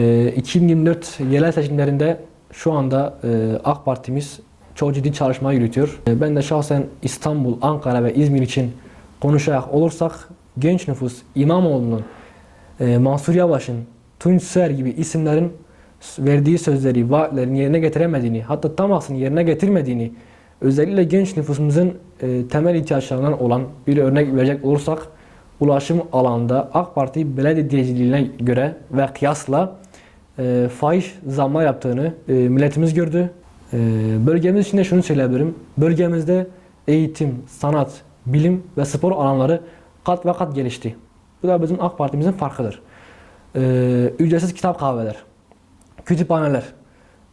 Ee, 2024 yerel seçimlerinde şu anda e, AK Partimiz çok ciddi çalışma yürütüyor. E, Ben de şahsen İstanbul, Ankara ve İzmir için konuşacak olursak genç nüfus İmamoğlu'nun, e, Mansur Yavaş'ın, Tunç Soyer gibi isimlerin verdiği sözleri, vaatlerini yerine getiremediğini, hatta tam aksini yerine getirmediğini, özellikle genç nüfusumuzun e, temel ihtiyaçlarından olan bir örnek verecek olursak, ulaşım alanında AK Parti belediyeciliğine göre ve kıyasla e, fahiş zamlar yaptığını e, milletimiz gördü. E, bölgemiz için de şunu söyleyebilirim. Bölgemizde eğitim, sanat, bilim ve spor alanları kat ve kat gelişti. Bu da bizim AK Parti'mizin farkıdır. E, ücretsiz kitap kahveler, kütüphaneler,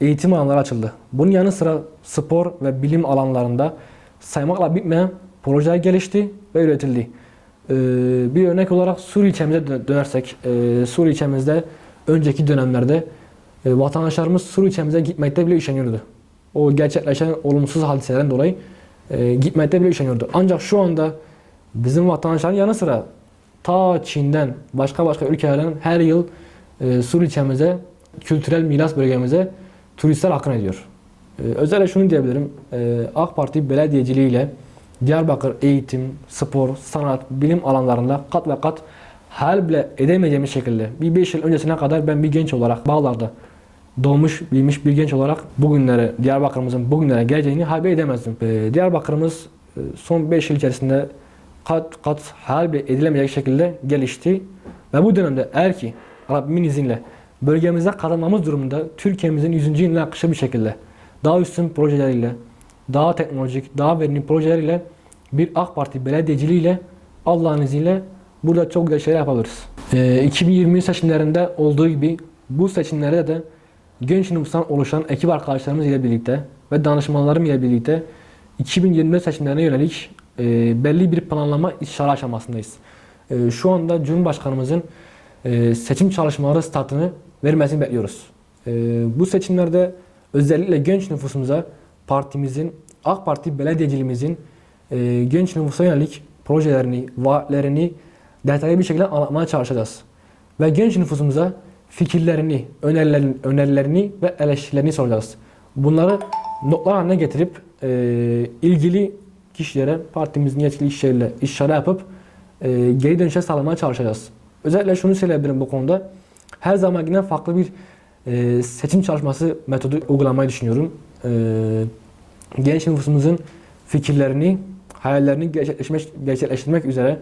eğitim alanları açıldı. Bunun yanı sıra spor ve bilim alanlarında saymakla bitmeyen projeler gelişti ve üretildi. Ee, bir örnek olarak Sur ilçemize dö- dönersek, e, Sur ilçemizde önceki dönemlerde e, vatandaşlarımız Sur ilçemize gitmekte bile üşeniyordu. O gerçekleşen olumsuz hadiselerden dolayı e, gitmekte bile üşeniyordu. Ancak şu anda bizim vatandaşların yanı sıra ta Çin'den, başka başka ülkelerden her yıl e, Sur ilçemize, kültürel miras bölgemize turistler akın ediyor. E, özellikle şunu diyebilirim, e, AK Parti belediyeciliğiyle Diyarbakır eğitim, spor, sanat, bilim alanlarında kat ve kat hayal bile edemeyeceğimiz şekilde bir 5 yıl öncesine kadar ben bir genç olarak Bağlar'da doğmuş, büyümüş bir genç olarak bugünlere, Diyarbakır'ımızın bugünlere geleceğini bile edemezdim. Ee, Diyarbakır'ımız e, son 5 yıl içerisinde kat kat hayal bile edilemeyecek şekilde gelişti. Ve bu dönemde eğer ki Rabbimin izniyle bölgemizde kazanmamız durumunda Türkiye'mizin 100. yılına yakışır bir şekilde daha üstün projeleriyle, daha teknolojik, daha verimli projeleriyle bir AK Parti belediyeciliğiyle Allah'ın izniyle burada çok güzel şeyler yapabiliriz. Ee, 2020 seçimlerinde olduğu gibi bu seçimlerde de genç nüfustan oluşan ekip arkadaşlarımız ile birlikte ve danışmanlarım ile birlikte 2024 seçimlerine yönelik e, belli bir planlama işleri aşamasındayız. E, şu anda Cumhurbaşkanımızın e, seçim çalışmaları startını vermesini bekliyoruz. E, bu seçimlerde özellikle genç nüfusumuza partimizin, AK Parti belediyeciliğimizin e, genç nüfusa yönelik projelerini, vaatlerini detaylı bir şekilde anlatmaya çalışacağız. Ve genç nüfusumuza fikirlerini, önerilerini, önerilerini ve eleştirilerini soracağız. Bunları notlar haline getirip e, ilgili kişilere, partimizin yetkili kişileriyle işare yapıp e, geri dönüşe sağlamaya çalışacağız. Özellikle şunu söyleyebilirim bu konuda. Her zamankinden farklı bir e, seçim çalışması metodu uygulamayı düşünüyorum. E, genç nüfusumuzun fikirlerini, hayallerini gerçekleşmek, gerçekleştirmek üzere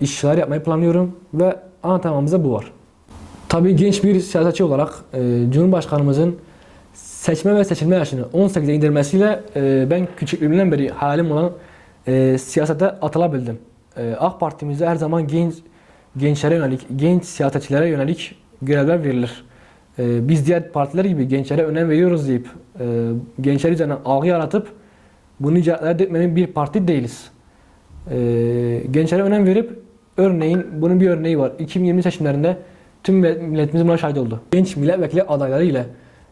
işler yapmayı planlıyorum ve ana temamızda bu var. Tabii genç bir siyasetçi olarak e, Cumhurbaşkanımızın seçme ve seçilme yaşını 18'e indirmesiyle e, ben küçüklüğümden beri hayalim olan e, siyasete atılabildim. E, AK Partimizde her zaman genç gençlere yönelik, genç siyasetçilere yönelik görevler verilir. E, biz diğer partiler gibi gençlere önem veriyoruz deyip e, gençler üzerine algı yaratıp bunu icraatlara dökmenin bir parti değiliz. E, gençlere önem verip örneğin bunun bir örneği var. 2020 seçimlerinde tüm millet- milletimiz buna şahit oldu. Genç milletvekili adayları ile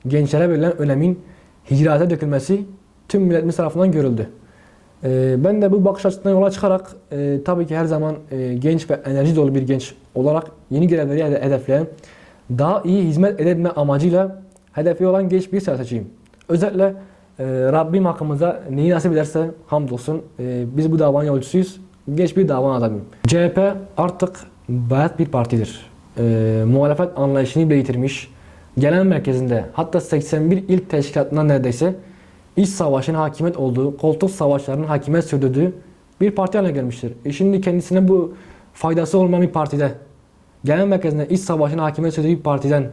gençlere verilen önemin hicrata dökülmesi tüm milletimiz tarafından görüldü. Ee, ben de bu bakış açısından yola çıkarak e, tabii ki her zaman e, genç ve enerji dolu bir genç olarak yeni görevleri hede- hedefleyen, daha iyi hizmet edebilme amacıyla hedefi olan genç bir siyasetçiyim. Özellikle e, Rabbim hakkımıza neyi nasip ederse hamdolsun e, biz bu davanın yolcusuyuz. Genç bir davan adamıyım. CHP artık bayat bir partidir. E, muhalefet anlayışını bile yitirmiş. Genel merkezinde hatta 81 il teşkilatından neredeyse iç savaşın hakimiyet olduğu, koltuk savaşlarının hakimiyet sürdürdüğü bir parti haline gelmiştir. E şimdi kendisine bu faydası olmayan bir partide, genel merkezinde iç savaşın hakimiyet sürdüğü bir partiden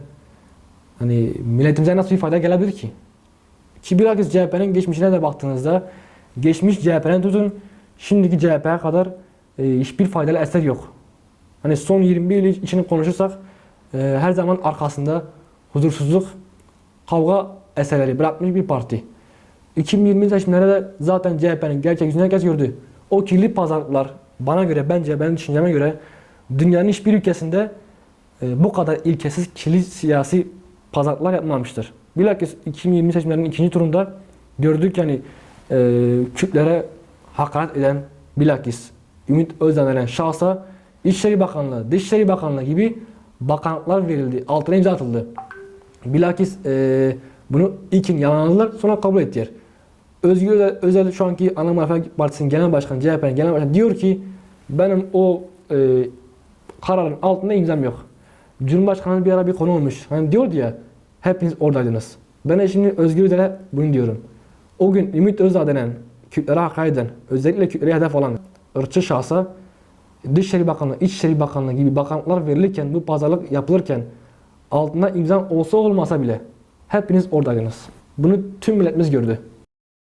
hani milletimize nasıl bir fayda gelebilir ki? Ki bilakis CHP'nin geçmişine de baktığınızda geçmiş CHP'den tutun şimdiki CHP'ye kadar e, hiçbir faydalı eser yok. Hani son 21 yıl için konuşursak e, her zaman arkasında huzursuzluk, kavga eserleri bırakmış bir parti. 2020 seçimlerde de zaten CHP'nin gerçek yüzünü herkes gördü. O kirli pazarlıklar bana göre bence benim düşünceme göre dünyanın hiçbir ülkesinde e, bu kadar ilkesiz kirli siyasi pazarlıklar yapmamıştır. Bilakis 2020 seçimlerinin ikinci turunda gördük yani e, Kürtlere hakaret eden bilakis Ümit Özdağ denen şahsa İçişleri Bakanlığı, Dışişleri Bakanlığı gibi bakanlıklar verildi. Altına imza atıldı. Bilakis e, bunu ilkin yalanladılar sonra kabul ettiler. Özgür Özel, şu anki Ana Partisi'nin genel başkanı, CHP'nin genel başkanı diyor ki benim o e, kararın altında imzam yok. Cumhurbaşkanı bir ara bir konu olmuş. Hani diyordu ya hepiniz oradaydınız. Ben şimdi Özgür Özel'e bunu diyorum. O gün Ümit Özdağ denen Kürtlere hakaret özellikle Kürtlere hedef olan ırkçı şahsa Dışişleri Bakanlığı, İçişleri Bakanlığı gibi bakanlıklar verilirken, bu pazarlık yapılırken altında imza olsa olmasa bile hepiniz oradaydınız. Bunu tüm milletimiz gördü.